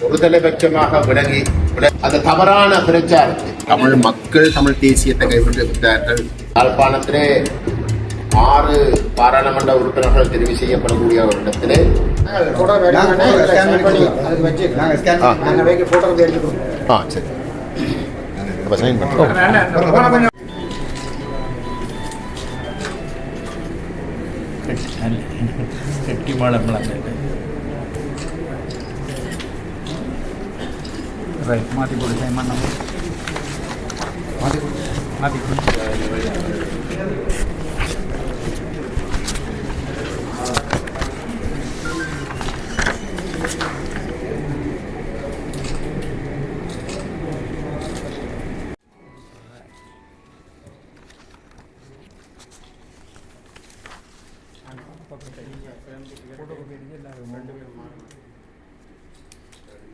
ஒரு தலைபட்சமாக விலகி வில- அந்த தவறான பிரச்சாரத்தை தமிழ் மக்கள் தமிழ் தேசியத்தை கைவிட்டு விட்டார்கள். யாழ்ப்பாணத்திலே ஆறு பாராளுமன்ற உறுப்பினர்கள் தெரிவு செய்யப்படக்கூடிய ஒரு இடத்திலே scan ஸ்கேன் பண்ணி பண்ணி அதுக்கு வச்சு நாங்க scan ஆ. பண்ணி- நாங்கள் வைக்க ஃபோட்டோ எடுத்துக்கிறோம் ஆ சரி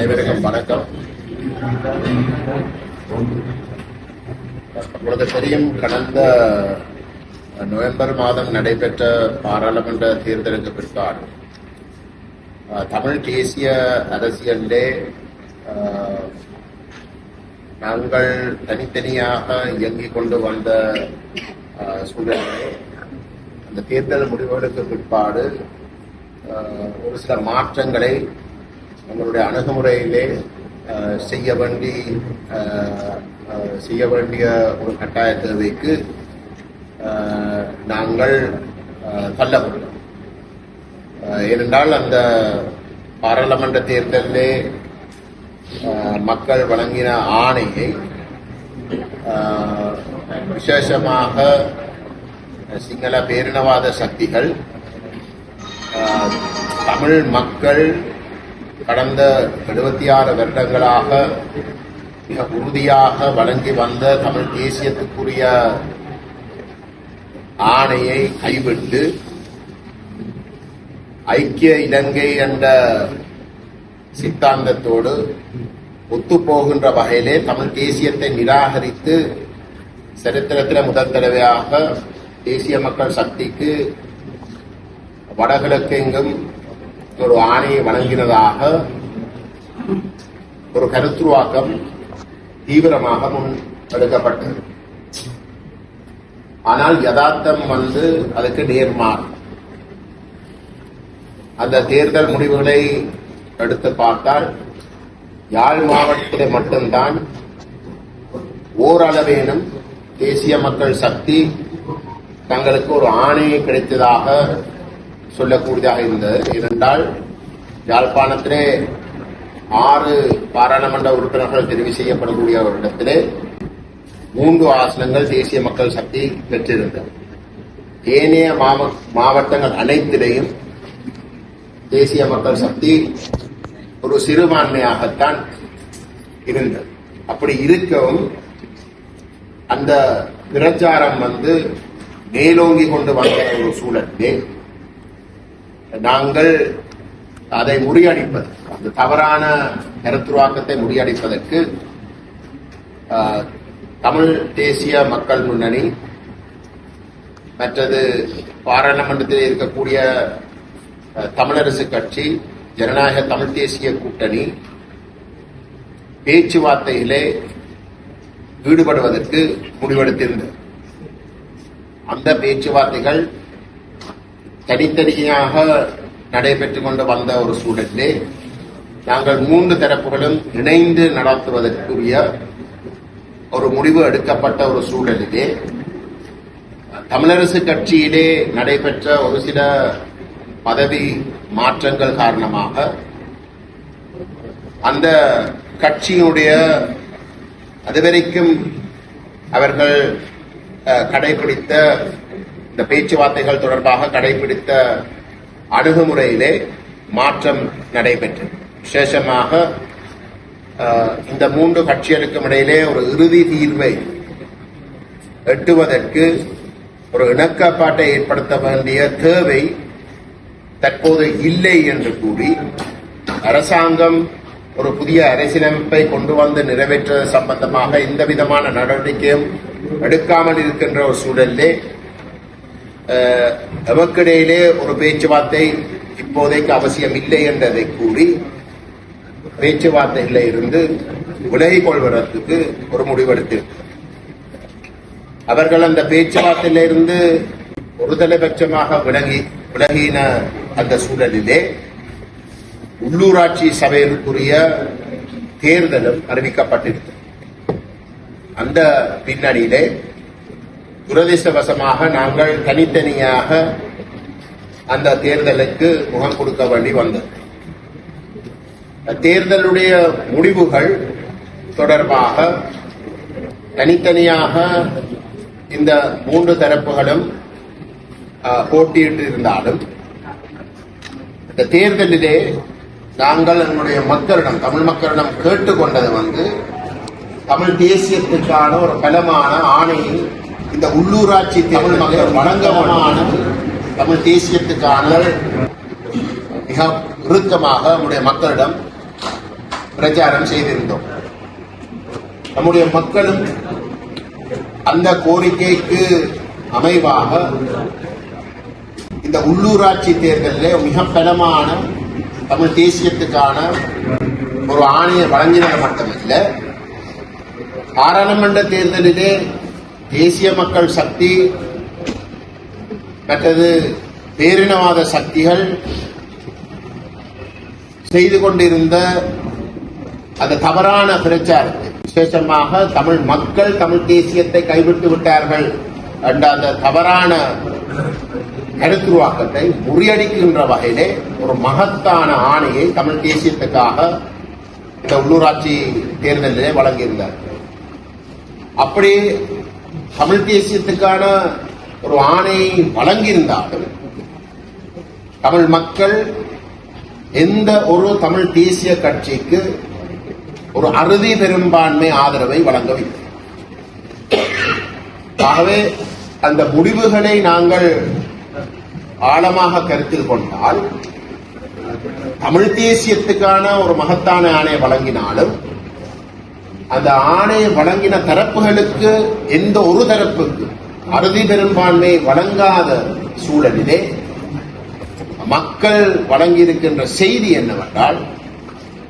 அனைவருக்கும் வணக்கம். உங்களுக்கு தெரியும் கடந்த நவம்பர் மாதம் நடைபெற்ற பாராளுமன்ற தேர்தலுக்கு பிற்பாடு தமிழ் தேசிய அரசியலிலே நாங்கள் தனித்தனியாக இயங்கிக் கொண்டு வந்த அஹ், அந்த தேர்தல் முடிவுகளுக்கு பிற்பாடு ஒரு சில மாற்றங்களை நம்மளுடைய அணுகுமுறையிலே செய்ய வேண்டி செய்ய வேண்டிய ஒரு கட்டாய தேவைக்கு நாங்கள் அஹ், தள்ளப்பட்டோம் ஏனென்றால் அந்த பாராளுமன்ற தேர்தலிலே மக்கள் வழங்கின ஆணையை விசேஷமாக சிங்கள பேரினவாத சக்திகள் தமிழ் மக்கள் கடந்த எழுபத்தி ஆறு வருடங்களாக மிக உறுதியாக வழங்கி வந்த தமிழ் தேசியத்துக்குரிய ஆணையை கைவிட்டு ஐக்கிய இலங்கை என்ற சித்தாந்தத்தோடு ஒத்துப்போகின்ற வகையிலே தமிழ் தேசியத்தை நிராகரித்து சரித்திரத்தில் முதல் தடவையாக தேசிய மக்கள் சக்திக்கு வடகிழக்கெங்கும் ஒரு ஆணையை வழங்கினதாக ஒரு கருத்துருவாக்கம் தீவிரமாக முன் எடுக்கப்பட்டது. ஆனால் யதார்த்தம் வந்து அதுக்கு நேர்மாறு அந்த தேர்தல் முடிவுகளை எடுத்து பார்த்தால் யாழ் மாவட்டத்தில் மட்டும்தான் ஓரளவேனும் தேசிய மக்கள் சக்தி தங்களுக்கு ஒரு ஆணையை கிடைத்ததாக சொல்லக்கூடியதாக இருந்தது. ஏனென்றால் யாழ்ப்பாணத்திலே ஆறு பாராளுமன்ற உறுப்பினர்கள் தெரிவு செய்யப்படக்கூடிய ஒரு இடத்திலே மூன்று ஆசனங்கள் தேசிய மக்கள் சக்தி பெற்றிருந்தது. ஏனைய மாவட்டங்கள் அனைத்திலேயும் தேசிய மக்கள் சக்தி ஒரு சிறுபான்மையாகத்தான் இருந்தது. அப்படி இருக்கவும் அந்த பிரச்சாரம் வந்து மேலோங்கி கொண்டு வந்த ஒரு சூழலிலே நாங்கள் அதை முறியடிப்பது அந்த தவறான கருத்துருவாக்கத்தை முறியடிப்பதற்கு ஆஹ், தமிழ் தேசிய மக்கள் முன்னணி மற்றது பாராளுமன்றத்தில் இருக்கக்கூடிய தமிழரசு கட்சி ஜனநாயக தமிழ் தேசிய கூட்டணி பேச்சுவார்த்தையிலே ஈடுபடுவதற்கு முடிவெடுத்திருந்தது. அந்த பேச்சுவார்த்தைகள் தனித்தனியாக நடைபெற்றுக் கொண்டு வந்த ஒரு சூழலிலே நாங்கள் மூன்று தரப்புகளும் இணைந்து நடத்துவதற்குரிய ஒரு முடிவு எடுக்கப்பட்ட ஒரு சூழலிலே தமிழரசு கட்சியிலே நடைபெற்ற ஒரு சில பதவி மாற்றங்கள் காரணமாக அந்த கட்சியினுடைய அதுவரைக்கும் அவர்கள் கடைபிடித்த இந்த பேச்சுவார்த்தைகள் தொடர்பாக கடைபிடித்த அணுகுமுறையிலே மாற்றம் நடைபெற்றது. விசேஷமாக இந்த மூன்று கட்சிகளுக்கும் இடையிலே ஒரு இறுதி தீர்வை எட்டுவதற்கு ஒரு இணக்கப்பாட்டை ஏற்படுத்த வேண்டிய தேவை தற்போது இல்லை என்று கூறி அரசாங்கம் ஒரு புதிய அரசியலமைப்பை கொண்டு வந்து நிறைவேற்றுவது சம்பந்தமாக எந்த விதமான நடவடிக்கையும் எடுக்காமல் இருக்கின்ற ஒரு சூழலிலே எமக்கிடையிலே ஒரு பேச்சுவார்த்தை இப்போதைக்கு அவசியம் இல்லை என்றதை கூறி பேச்சுவார்த்தைகளில் இருந்து விலகிக் கொள்வதற்கு ஒரு முடிவெடுத்திருக்கிறார் அவர்கள் அந்த பேச்சுவார்த்தையிலிருந்து ஒரு தலைபட்சமாக விலகி விலகின அந்த சூழலிலே உள்ளூராட்சி சபையிற்குரிய தேர்தலும் அறிவிக்கப்பட்டிருக்கிறது அந்த பின்னணியிலே துரதிருஷ்டவசமாக நாங்கள் தனித்தனியாக அந்த தேர்தலுக்கு முகம் கொடுக்க வேண்டி வந்தது. தேர்தலுடைய முடிவுகள் தொடர்பாக தனித்தனியாக இந்த மூன்று தரப்புகளும் போட்டியிட்டு இருந்தாலும் இந்த தேர்தலிலே நாங்கள் எங்களுடைய மக்களிடம் தமிழ் மக்களிடம் கேட்டுக்கொண்டது வந்து தமிழ் தேசியத்துக்கான ஒரு பலமான ஆணையை இந்த உள்ளூராட்சி தமிழ் மக்கள் வழங்கமான தமிழ் தேசியத்துக்கான மிக இறுக்கமாக நம்முடைய மக்களிடம் பிரச்சாரம் செய்திருந்தோம். நம்முடைய மக்களும் அந்த கோரிக்கைக்கு அமைவாக இந்த உள்ளூராட்சி தேர்தலில் மிக பலமான தமிழ் தேசியத்துக்கான ஒரு ஆணையை வழங்கினது மட்டுமல்ல. பாராளுமன்ற தேர்தலிலே தேசிய மக்கள் சக்தி மற்றது பேரினவாத சக்திகள் செய்து கொண்டிருந்த அந்த தவறான பிரச்சாரத்தை விசேஷமாக தமிழ் மக்கள் தமிழ் தேசியத்தை கைவிட்டு விட்டார்கள் என்ற அந்த தவறான கருத்துருவாக்கத்தை முறியடிக்கின்ற வகையிலே ஒரு மகத்தான ஆணையை தமிழ் தேசியத்துக்காக இந்த உள்ளூராட்சி தேர்தலிலே வழங்கியிருந்தார் அப்படி தமிழ் தேசியத்துக்கான ஒரு ஆணையை வழங்கியிருந்தாலும் தமிழ் மக்கள் எந்த ஒரு தமிழ் தேசிய கட்சிக்கு ஒரு அறுதி பெரும்பான்மை ஆதரவை வழங்கவில்லை. ஆகவே அந்த முடிவுகளை நாங்கள் ஆழமாக கருத்தில் கொண்டால் தமிழ் தேசியத்துக்கான ஒரு மகத்தான ஆணையை வழங்கினாலும் அந்த ஆணையை வழங்கின தரப்புகளுக்கு எந்த ஒரு தரப்புக்கு அறுதி பெரும்பான்மை வழங்காத சூழலிலே மக்கள் வழங்கியிருக்கின்ற செய்தி என்னவென்றால்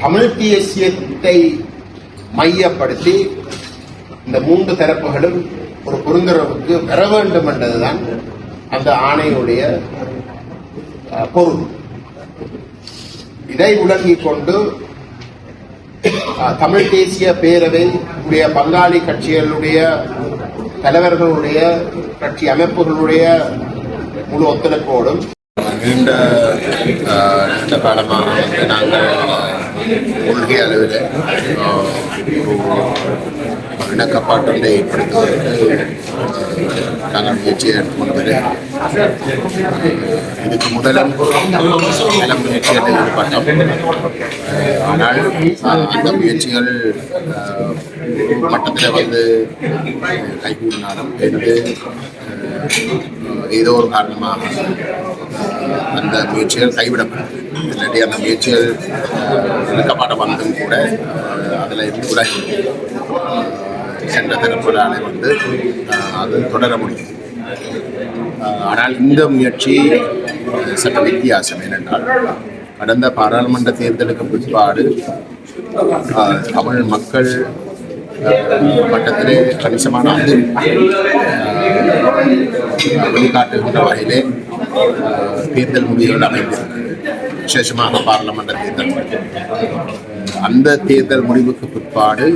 தமிழ் தேசியத்தை மையப்படுத்தி இந்த மூன்று தரப்புகளும் ஒரு புரிந்துணர்வுக்கு வர வேண்டும் என்றதுதான் அந்த ஆணையுடைய பொருள் இதை விளங்கிக் கொண்டு தமிழ் தேசிய பேரவை உடைய பங்காளி கட்சிகளுடைய தலைவர்களுடைய கட்சி அமைப்புகளுடைய முழு ஒத்துழைப்போடும் நீண்ட நீண்ட காலமாக வந்து நாங்கள் கொள்கை அளவில் அஹ், ஒரு இணக்கப்பாட்டை ஏற்படுத்துவதற்கு நாங்கள் முயற்சியை எடுத்துக்கொண்டு இதுக்கு முதலும் நல்ல முயற்சிகளில் ஈடுபட்டோம் அஹ், ஆனால் அந்த முயற்சிகள் மட்டத்தில் வந்து கைகூடினாலும் என்று ஏதோ ஒரு காரணமாக அந்த முயற்சிகள் கைவிடப்பட்டது. இல்லாட்டி அந்த முயற்சிகள் இழுக்கப்பட்ட வந்தும் கூட அதில் இருந்து கூட சென்ற தரப்புகளால் வந்து அது தொடர முடியும். ஆனால் இந்த முயற்சி சற்று வித்தியாசம் ஏனென்றால் கடந்த பாராளுமன்ற தேர்தலுக்கு பிற்பாடு தமிழ் மக்கள் மட்டத்திலே கணிசமான அதிருப்தி வெளிக்காட்டுகின்ற வகையிலே தேர்தல் முடிவுகள் அமைந்திருக்கிறது விசேஷமாக பாராளுமன்ற தேர்தல் அந்த தேர்தல் முடிவுக்கு பிற்பாடு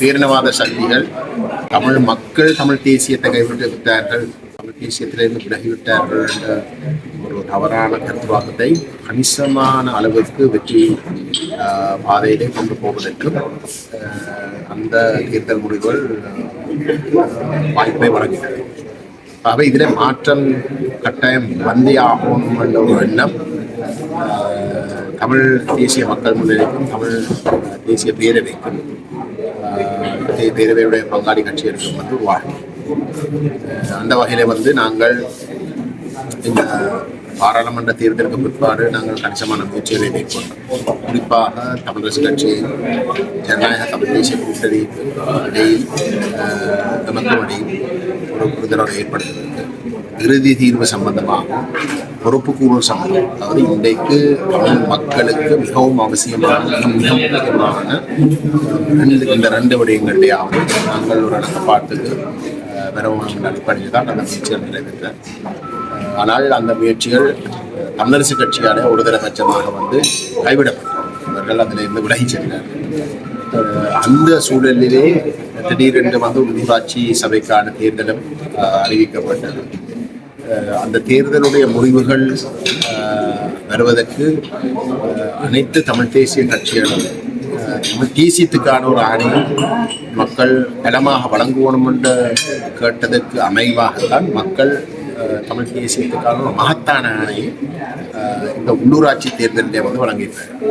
பேரினவாத சக்திகள் தமிழ் மக்கள் தமிழ் தேசியத்தை கைவிட்டு விட்டார்கள். தமிழ் தேசியத்திலிருந்து விலகிவிட்டார்கள் என்ற ஒரு தவறான கருத்துவாக்கத்தை கணிசமான அளவுக்கு வெற்றி பாதையிலே கொண்டு போவதற்கு அந்த தேர்தல் முடிவுகள் வாய்ப்பை வழங்குகிறது ஆகவே இதில் மாற்றம் கட்டாயம் வந்தே ஆகணும் என்ற ஒரு எண்ணம் தமிழ் தேசிய மக்கள் முன்னணிக்கும் தமிழ் தேசிய பேரவைக்கும் பேரவையுடைய பங்காளி கட்சிகளுக்கும் வந்து உருவாகும் அந்த வகையில் வந்து நாங்கள் இந்த பாராளுமன்ற தேர்தலுக்கு பிற்பாடு நாங்கள் கணிசமான முயற்சிகளை மேற்கொண்டோம். குறிப்பாக தமிழரசு கட்சி ஜனநாயக தமிழ் தேசிய கூட்டணி இடையில் நமக்கு நமக்கும் ஒரு புரிதலோடு ஏற்படுத்துவதற்கு இறுதி தீர்வு சம்பந்தமாகவும் பொறுப்புக்கூறல் சம்பந்தம் அதாவது இன்றைக்கு தமிழ் மக்களுக்கு மிகவும் அவசியமான மிக முக்கியமான ரெண்டு இந்த ரெண்டு விடயங்களையாவது நாங்கள் ஒரு இணக்கப்பாட்டுக்கு ஆஹ், அடிப்படையில் தான் அந்த முயற்சிகள் நிறைவேற்ற ஆனால் அந்த முயற்சிகள் தமிழரசு கட்சியால் ஒரு தரபட்சமாக வந்து கைவிடப்பட்டது. அவர்கள் அதில் இருந்து விலகி சென்றார் அந்த சூழலிலே திடீரென்று வந்து உள்ளூராட்சி சபைக்கான தேர்தலும் அறிவிக்கப்பட்டது. அந்த தேர்தலுடைய முடிவுகள் வருவதற்கு அனைத்து தமிழ் தேசிய கட்சிகளும் அஹ், தேசியத்துக்கான ஒரு ஆணையம் மக்கள் பலமாக வழங்குவோம் என்று கேட்டதற்கு அமைவாகத்தான் மக்கள் தமிழ் தேசியத்துக்கான ஒரு மகத்தான ஆணையை இந்த உள்ளூராட்சி தேர்தலிலே வந்து வழங்கியிருக்காங்க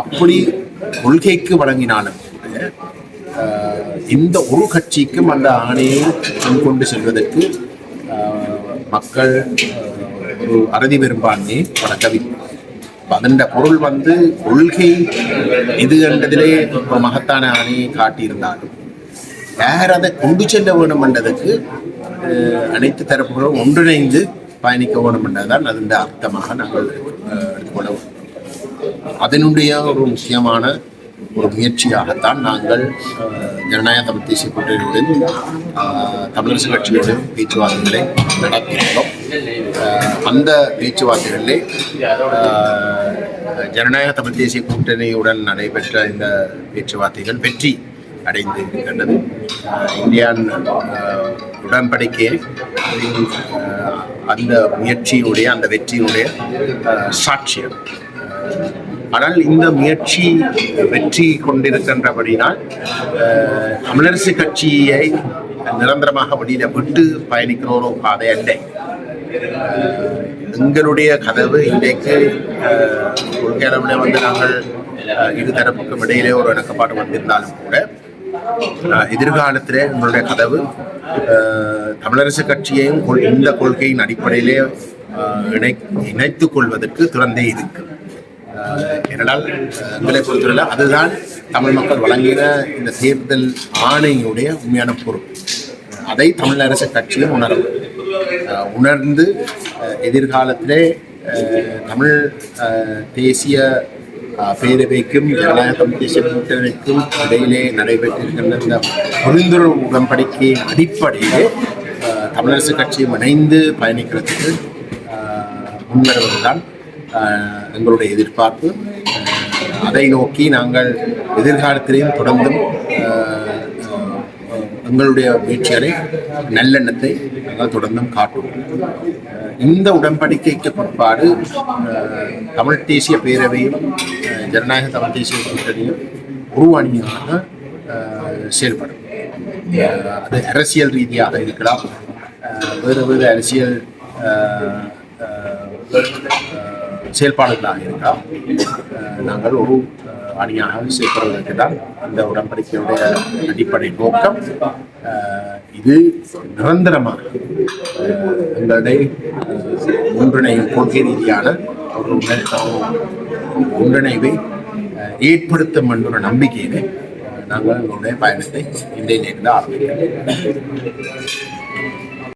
அப்படி கொள்கைக்கு வழங்கினாலும் இந்த ஒரு கட்சிக்கும் அந்த ஆணையை முன்கொண்டு செல்வதற்கு மக்கள் ஒரு அறுதி பெரும்பான்மையை வழங்கவில்லை அதன் பொருள் வந்து கொள்கை இது என்றதிலே ஒரு மகத்தான அணியை காட்டியிருந்தாலும் யார் அதை கொண்டு செல்ல வேணும் என்றதுக்கு அனைத்து தரப்புகளும் ஒன்றிணைந்து பயணிக்க வேணும் என்றதுதான் அதன் அர்த்தமாக நாங்கள் எடுத்துக்கொள்ள அதனுடைய ஒரு முக்கியமான ஒரு முயற்சியாகத்தான் நாங்கள் ஜனநாயக தமிழ் தேசிய கூட்டணியுடன் தமிழரசு கட்சியுடன் பேச்சுவார்த்தைகளை நடத்தியிருக்கிறோம். அந்த பேச்சுவார்த்தைகளிலே ஜனநாயக தமிழ் தேசிய கூட்டணியுடன் நடைபெற்ற இந்த பேச்சுவார்த்தைகள் வெற்றி அடைந்து இருக்கின்றது இந்தியான் உடன்படிக்கையை அந்த முயற்சியினுடைய அந்த வெற்றியினுடைய சாட்சியம். ஆனால் இந்த முயற்சி வெற்றி கொண்டிருக்கின்றபடினால் தமிழரசு கட்சியை நிரந்தரமாக வெளியில விட்டு பயணிக்கிற ஒரு பாதை அல்ல. எங்களுடைய கதவு இன்றைக்கு கொள்கையளவில் வந்து நாங்கள் இருதரப்புக்கும் இரு தரப்புக்கும் இடையிலே ஒரு இணக்கப்பாடு வந்திருந்தாலும் கூட எதிர்காலத்தில் எதிர்காலத்திலே உங்களுடைய கதவு தமிழரசு கட்சியையும் இந்த கொள்கையின் அடிப்படையிலே இணை இணைத்துக் கொள்வதற்கு திறந்தே இருக்கு. ஏனென்றால் அஹ், எங்களை பொறுத்தவரை அதுதான் தமிழ் மக்கள் வழங்குகிற இந்த தேர்தல் ஆணையினுடைய உண்மையான பொருள் அதை தமிழரசு கட்சியும் உணரும் உணர்ந்து எதிர்காலத்திலே தமிழ் தேசிய பேரவைக்கும் ஜனநாயக தேசிய கூட்டணிக்கும் இடையிலே நடைபெற்றிருக்கின்ற இந்த புரிந்துணர்வு உடன்படிக்கையின் அடிப்படையிலே தமிழரசு கட்சியும் இணைந்து பயணிக்கிறதுக்கு முன்வருவதுதான் எங்களுடைய எதிர்பார்ப்பு. அதை நோக்கி நாங்கள் எதிர்காலத்திலேயும் தொடர்ந்தும் எங்களுடைய முயற்சிகளை நல்லெண்ணத்தை நாங்கள் தொடர்ந்தும் காட்டுவோம். இந்த உடன்படிக்கைக்கு பிற்பாடு தமிழ் தேசிய பேரவையும் ஜனநாயக தமிழ் தேசிய கூட்டணியும் உருவாணியாக செயல்படும். அது அரசியல் ரீதியாக இருக்கலாம். வேறு வேறு அரசியல் செயல்பாடுகளாக இருக்கலாம் நாங்கள் ஒரு அணியாக செயல்படுவதற்கு தான் இந்த உடன்படிக்கையுடைய அடிப்படை நோக்கம். இது நிரந்தரமாக எங்களுடைய அஹ், ஒன்றிணையும் கொள்கை ரீதியான ஒரு ஒன்றிணைவை ஏற்படுத்தும் என்ற ஒரு நம்பிக்கையிலே நாங்கள் எங்களுடைய பயணத்தை இன்றையிலிருந்து ஆரம்பிக்கிறோம்.